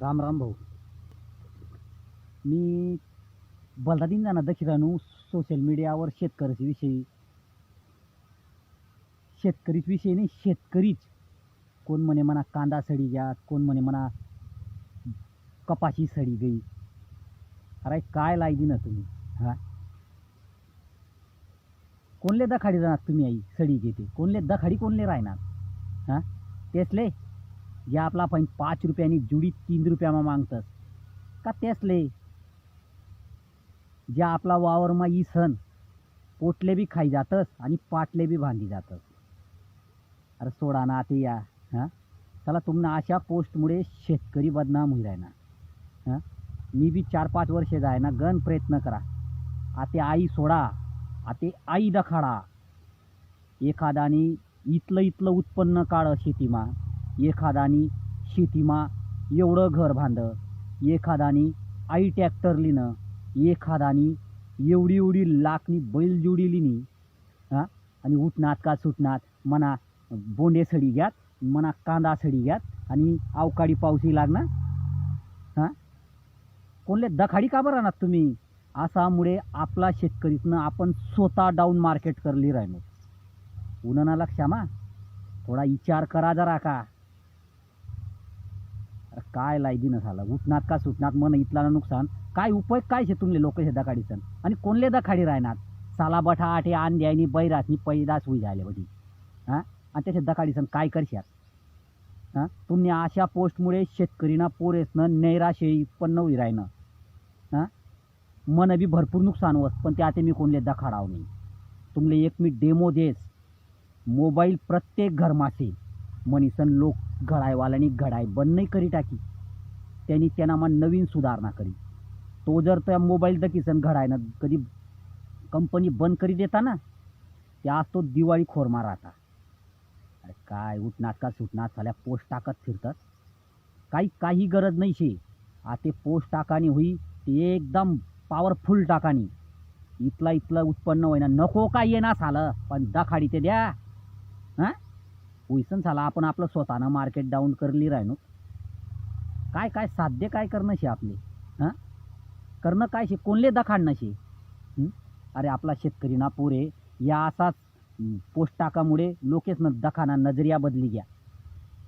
राम राम भाऊ. मी बलदादीन जाणार दखिरानू सोशल मीडियावर शेतकऱ्याच्या विषयी. शेतकरीच विषयी नाही शेतकरीच. कोण म्हणे म्हणा कांदा सडी घ्या कोण म्हणे म्हणा कपाशी सडी गई अरे काय लाई ना तुम्ही हा? कोणले दखाडी जाणार तुम्ही आई सडी घेते? कोणले दखाडी कोणले राहणार? हा? तेचले जे आपला पण पाच रुपयानी जुडी तीन रुपयामा मागतस का तेचले जे आपला वावरमा ई सण पोटले बी खाई जातस आणि पाटले बी बांधी जातस. अरे सोडा ना ते या हां? चला तुम्हाला अशा पोस्टमुळे शेतकरी बदनाम होईल ना हां? मी बी चार पाच वर्ष जाय ना गण प्रयत्न करा. आते आई सोडा आते आई दखाडा. एखादानी इथलं इथलं उत्पन्न काढ शेतीमा. एखादानी शेतीमा एवढं घर बांधं एखादानी आई ट्रॅक्टर लिहिणं एखादानी एवढी एवढी लाखनी बैल जोडी लिहिणी हां? आणि उठनात का सुटनात मना बोंडे सडी घ्यात मना कांदा सडी घ्यात आणि अवकाळी पाऊसही लागणार? हां? कोणले दखाडी का बरं राहणार तुम्ही? असामुळे आपला शेतकरीतनं आपण स्वतः डाऊन मार्केट करली राहिलो. उन्हाना लक्षामा थोडा विचार करा जरा का. अरे काय लायदीनं झालं? उठनात का सुटनात? मन इथला नुकसान. काय उपयोग काय शे तुमले लोक हे दखाडीसन आणि कोणले दखाडी राहणार? साला बठा आठे आण द्यायनी बैरासनी पैदास होई झाले बधी. हां? आणि त्याच्या दखाडीसन काय करशात? हां? तुम्ही अशा पोस्टमुळे शेतकरीना पोरेसनं नैराशे उत्पन्न होई राहणं हां? मन बी भरपूर नुकसान होत पण ते मी कोणले दखाडाव नाही. तुमले एक मी डेमो देस. मोबाईल प्रत्येक घरमासे मनीसन लोक घडायवाल्यानी घडाय बंद नाही करी टाकी. त्यांनी त्यांना मग नवीन सुधारणा करी. तो जर त्या मोबाईल दकीसन घडायनं कधी कंपनी बंद करी देता ना ते आज तो दिवाळी खोरमा राहता. अरे काय उठणार का सुटनात झाल्या पोस्ट टाकत फिरतात? काही काही गरज नाही शे. आते पोस्ट टाकानी होई ते एकदम पॉवरफुल टाकानी. इथला इथलं उत्पन्न होईना नको काय येणार झालं पण दखाडी ते द्या. हां? होईसन झाला आपण आपलं स्वतःनं मार्केट डाऊन करली राहिनो काय काय साध्य काय करणं शे आपले? हां? करणं काय शे कोणले दखाडणं शे अरे आपला शेतकरी ना पोरे या असाच पोस्ट टाकामुळे लोकेच न दखाना नजरिया बदली घ्या.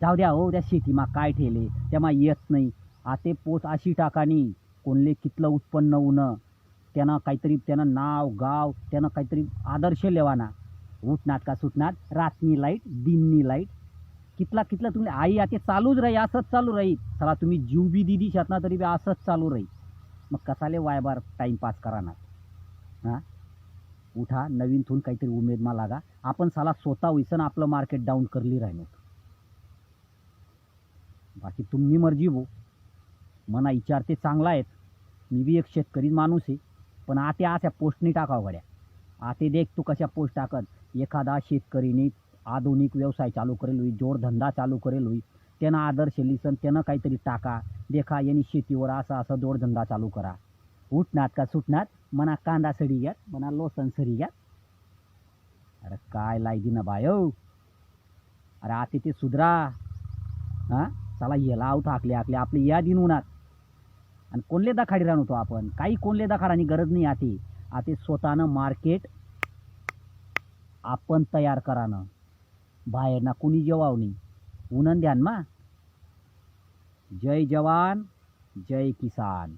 जाऊ द्या हो त्या शेतीमा काय ठेले? त्यामा येत नाही. आते पोच अशी टाकानी कोणले कितलं उत्पन्न होणं? त्यानं काहीतरी त्यानं नाव गाव त्यानं काहीतरी आदर्श लेवाना. उठनात का सुटनात? रातनी लाइट दिननी लाइट कितला कितला तुम्ही आई आता चालूच राही असंच चालू राहील. चला तुम्ही जीव बी दिदी शकना तरी बी असंच चालू राहील. मग कसाले वायबार टाईमपास कराना हां? उठा नवीन थून काहीतरी उमेदमा लागा. आपण साला स्वतः होईसन आपलं मार्केट डाऊन करली राहिलो. बाकी तुम्ही मर्जी भो. मना विचार ते चांगला आहेत. मी बी एक शेतकरी माणूस आहे. पण आते अशा पोस्टनी टाकाव गड्या. आते देख तू कशा पोस्ट टाकत. एखादा शेतकरीने आधुनिक व्यवसाय चालू करेल होई जोडधंदा चालू करेल होई त्यानं आदर्श लिसन त्यानं काहीतरी टाका. देखा यांनी शेतीवर असा असा जोडधंदा चालू करा. उठणार का सुटणार मना कांदा सडी घ्यात मना लोसन सरी घ्यात. अरे काय लायदी ना बायो? अरे आते ते सुधरा. हां? चला याला आऊत हाकले हाकले आपले या दिन उन्हात आणि कोणले दाखाडी राहतो होतो आपण? काही कोणले दाखाडानी गरज नाही आते. आता स्वतःनं मार्केट आपण तयार करानं. बाहेर ना कुणी जेवाव नाही उनन द्यान मा. जय जवान जय किसान.